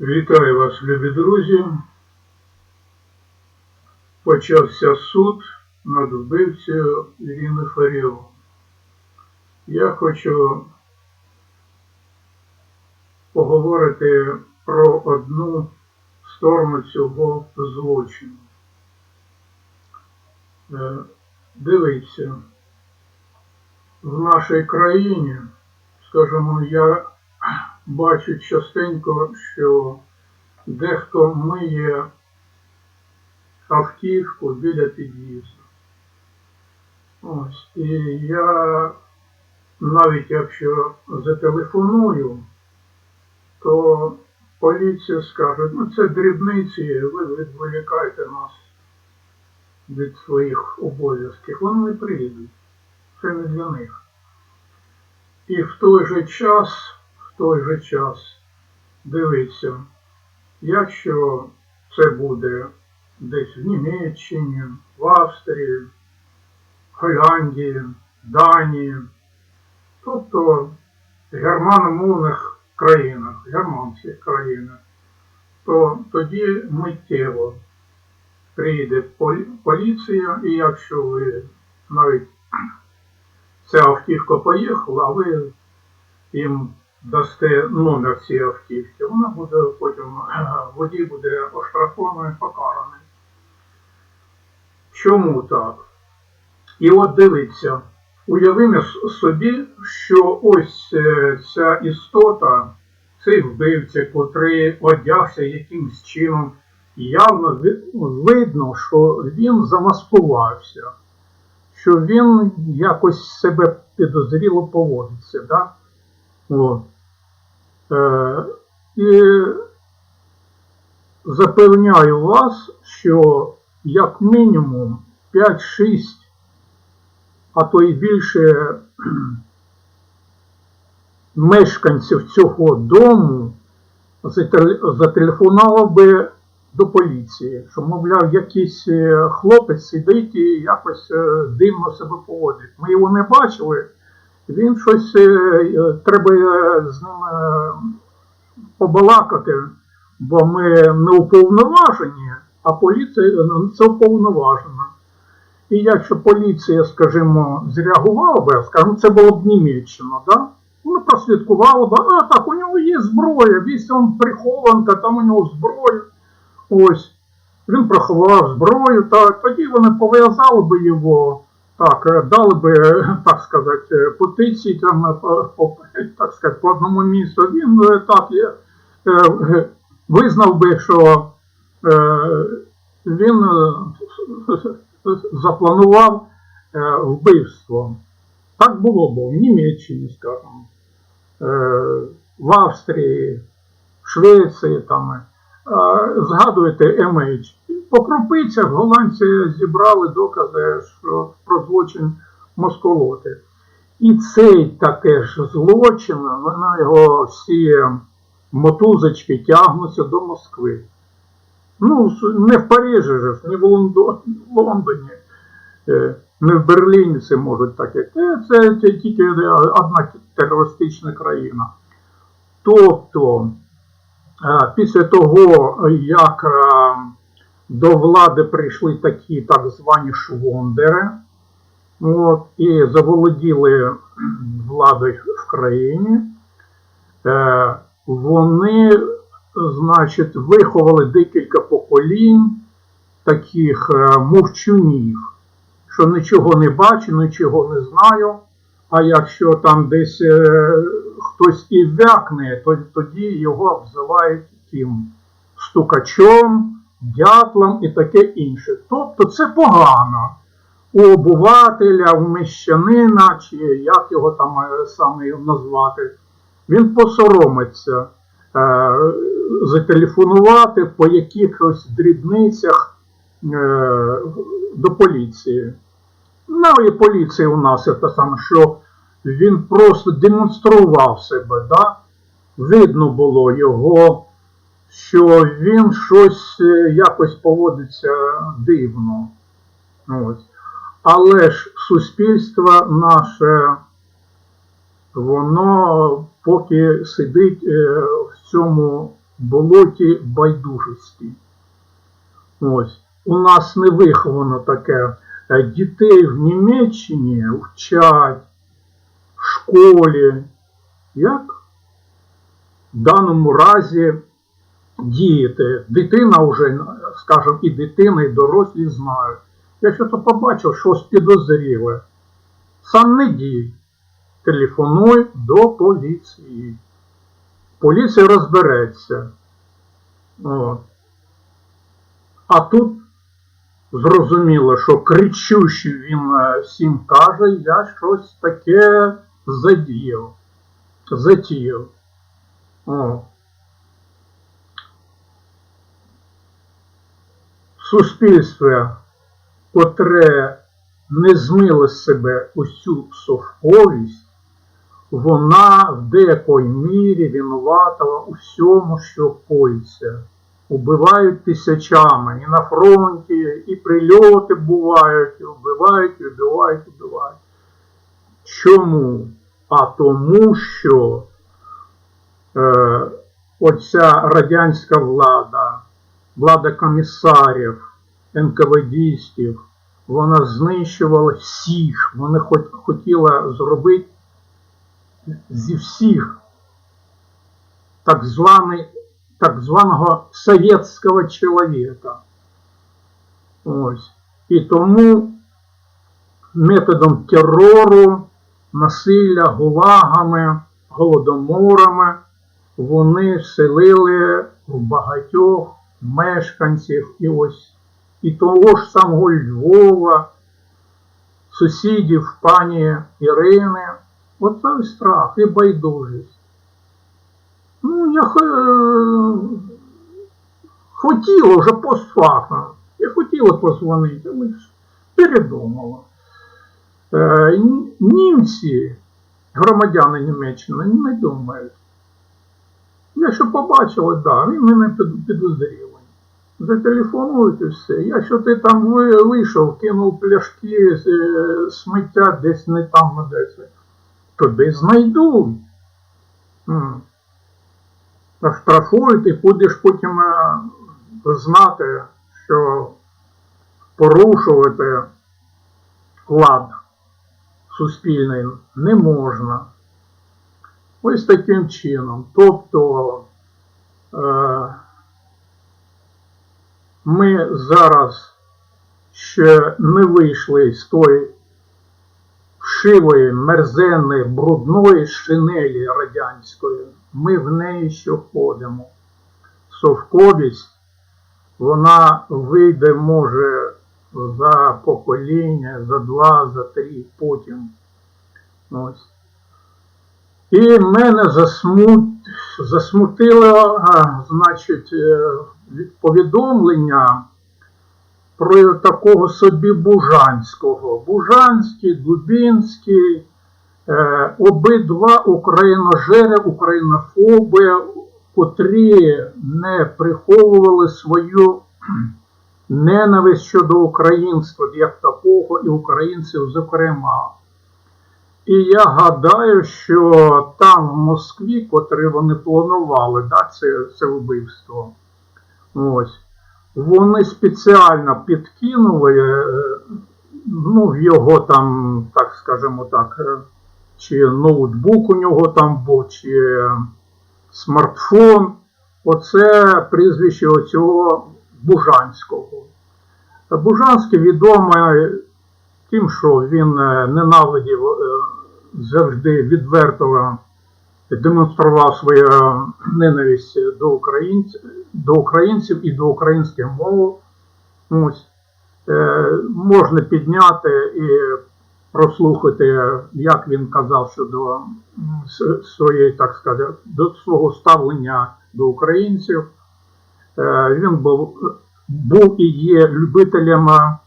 Вітаю вас, любі друзі. Почався суд над вбивцею Ірини Фаріон. Я хочу поговорити про одну сторону цього злочину. Е, Дивіться, в нашій країні, скажімо, я бачу частенько, що дехто миє автівку біля під'їзду. Ось. І я навіть якщо зателефоную, то поліція скаже, ну це дрібниці, ви відволікаєте нас від своїх обов'язків. Вони не приїдуть. Це не для них. І в той же час, той же час, дивіться, якщо це буде десь в Німеччині, в Австрії, Голландії, Данії, тобто германомовних країнах, германських країнах, то тоді миттєво приїде полі- поліція, і якщо ви навіть ця автівка поїхала, а ви їм дасте номер цієї автівки, вона буде потім, е, водій буде оштрафований, покараний. Чому так? І от дивіться, уявимо собі, що ось е, ця істота, цей вбивця, котрий одягся якимсь чином, явно видно, що він замаскувався, що він якось себе підозріло поводиться. Да? Е, і запевняю вас, що як мінімум 5-6, а то й більше мешканців цього дому зателе- зателефонував би до поліції, що, мовляв, якийсь е, хлопець сидить і якось е, дивно себе поводить. Ми його не бачили, він щось е, е, треба е, з ним побалакати, бо ми не уповноважені, а поліція е, це уповноважена. І якщо поліція, скажімо, зреагувала би, скажімо, це було б Німеччина, да? Вона прослідкувала б, а так, у нього є зброя, весь він прихованка, там у нього зброя. Ось. Він приховав зброю, так, тоді вони пов'язали би його, так, е, дали би, е, так сказати, е, петиції там, по, так сказати, по одному місту. Він так є, визнав би, що він запланував вбивство. Так було б в Німеччині, скажімо, в Австрії, в Швеції там. Згадуєте MH. По крупицях голландці зібрали докази що про злочин Москолоти. І цей таке ж злочин, вона його всі мотузочки тягнуться до Москви. Ну, не в Парижі ж, не в Лондоні, е, не в Берліні це можуть таке. Це, тільки одна терористична країна. Тобто, після того, як е, до влади прийшли такі так звані швондери, от, і заволоділи владою в країні, е, вони, значить, виховали декілька поколінь таких е, мовчунів, що нічого не бачу, нічого не знаю. А якщо там десь хтось і вякне, то тоді його обзивають тим стукачом, дятлом і таке інше. Тобто це погано. У обувателя, у мещанина, чи як його там е, саме назвати, він посоромиться е, зателефонувати по якихось дрібницях е, до поліції. Ну і поліція у нас це саме, що він просто демонстрував себе, да? видно було його, що він щось е, якось поводиться дивно. Ось. Але ж суспільство наше, воно поки сидить е, в цьому болоті байдужості. Ось. У нас не виховано таке. Е, Дітей в Німеччині вчать школі, як в даному разі діяти. Дитина вже, скажімо, і дитина, і дорослі знають. Якщо то побачив щось підозріле, сам не дій. Телефонуй до поліції. Поліція розбереться. От. А тут зрозуміло, що кричущий він е, всім каже, я щось таке задіяв. Затіяв. О. Суспільство, котре не змило себе усю совковість, вона в деякої мірі винувата у всьому, що коїться. Убивають тисячами і на фронті, і прильоти бувають, і вбивають, і вбивають, і вбивають. Чому? А тому, що е, оця радянська влада, влада комісарів, НКВДістів, вона знищувала всіх, вона хот- хотіла зробити зі всіх так, званий, так званого совєтського чоловіка. Ось. І тому методом терору, насилля, гулагами, голодоморами вони вселили в багатьох мешканців і ось і того ж самого Львова, сусідів пані Ірини. Оце страх і байдужість. Ну, я е, хотіла вже постфактно. Я хотіла позвонити, але передумала. Е, Німці, громадяни Німеччини, не думають. Якщо побачили, да, він мене під- підозрілий. Зателефонують і все. Якщо ти там вийшов, кинув пляшки, е, сміття десь не там, десь, тобі знайдуть. М. Оштрафують і будеш потім е, знати, що порушувати лад суспільний не можна. Ось таким чином. Тобто е, ми зараз ще не вийшли з тої вшивої, мерзенної, брудної шинелі радянської. Ми в неї ще ходимо. Совковість, вона вийде, може, за покоління, за два, за три, потім. Ось. І мене засмут... засмутило, значить, е, повідомлення про такого собі Бужанського. Бужанський, Дубінський, е, обидва україножери, українофоби, котрі не приховували свою ненависть щодо українства як такого і українців зокрема. І я гадаю, що там в Москві, котрі вони планували, да, це, це вбивство, ось, вони спеціально підкинули, е, ну, в його там, так скажімо так, е, чи ноутбук у нього там був, чи е, смартфон. Оце прізвище оцього Бужанського. Бужанський відомий тим, що він е, ненавидів е, завжди відверто демонстрував свою е, ненависть до українців, до українців і до. Ось. Е, можна підняти і прослухати, як він казав щодо своєї, так сказати, до свого ставлення до українців. Е, він був, був і є любителем е,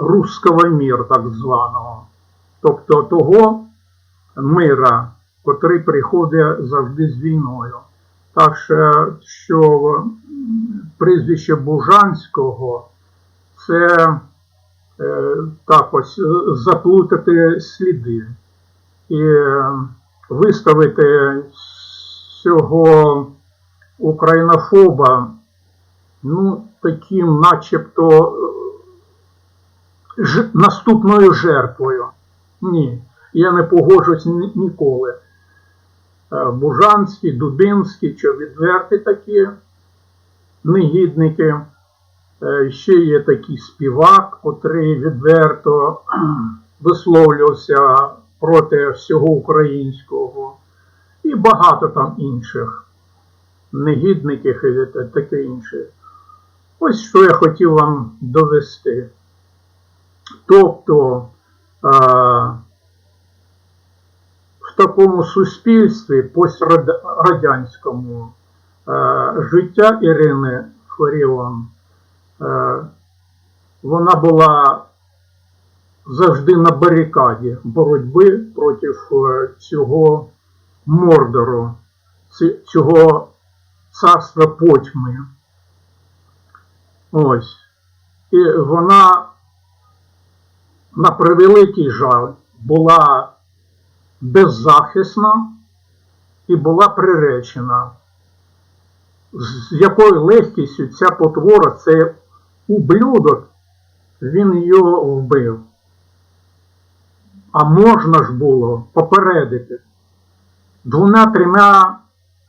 руського міру, так званого, тобто того мира, котрий приходить завжди з війною. Так що, прізвище Бужанського це е, так ось заплутати сліди і виставити цього українофоба, ну, таким начебто е, ж, наступною жертвою. Ні, я не погоджусь ні- ніколи. Е, Бужанський, Дубинський, що відверті такі негідники. Е, Ще є такий співак, котрий відверто висловлювався проти всього українського, і багато там інших негідників і таке інше. Ось що я хотів вам довести. Тобто е, в такому суспільстві пострадянському е, життя Ірини Фаріон Е, вона була завжди на барикаді боротьби проти е, цього мордору, цього царства потьми. Ось. І вона, на превеликий жаль, була беззахисна і була приречена з якою легкістю ця потвора, це ублюдок, він її вбив. А можна ж було попередити двома-трьома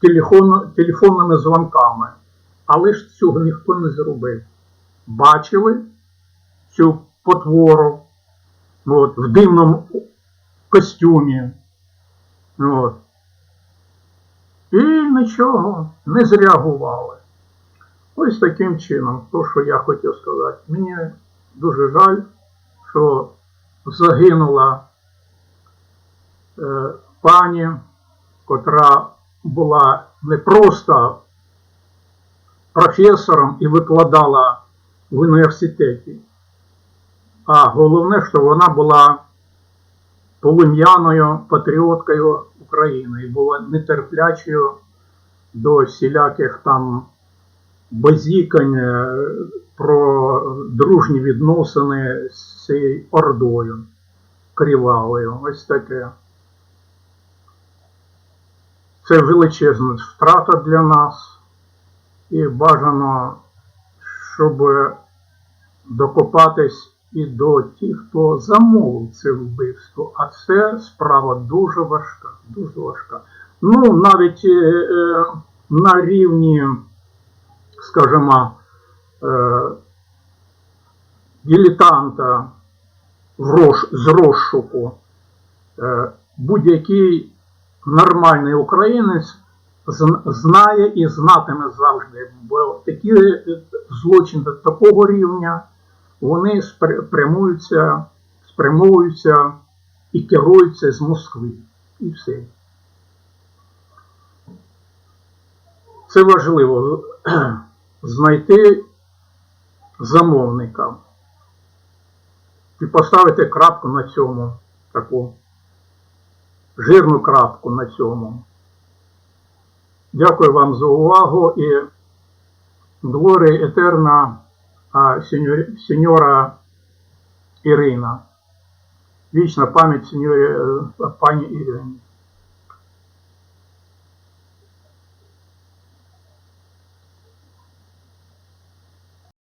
телефон, телефонними дзвонками, але ж цього ніхто не зробив. Бачили цю потвору от, в дивному костюмі. От. І нічого, не зреагували. Ось таким чином, то, що я хотів сказати. Мені дуже жаль, що загинула е, пані, котра була не просто професором і викладала в університеті, а головне, що вона була полум'яною патріоткою України і була нетерплячою до всіляких там базікань е, про дружні відносини з цією ордою кривавою. Ось таке. Це величезна втрата для нас, і бажано, щоб докопатись і до тих, хто замовив це вбивство. А це справа дуже важка, дуже важка. Ну, навіть е, е, на рівні, скажімо, е, дилетанта з розшуку, е, будь-який нормальний українець знає і знатиме завжди, бо такі е, злочини такого рівня вони спря- прямуються, спрямовуються і керуються з Москви. І все. Це важливо знайти замовника і поставити крапку на цьому, таку жирну крапку на цьому. Дякую вам за увагу і Глорія Етерна сеньора Ірина. Вічна пам'ять сеньорі, е, пані Ірині.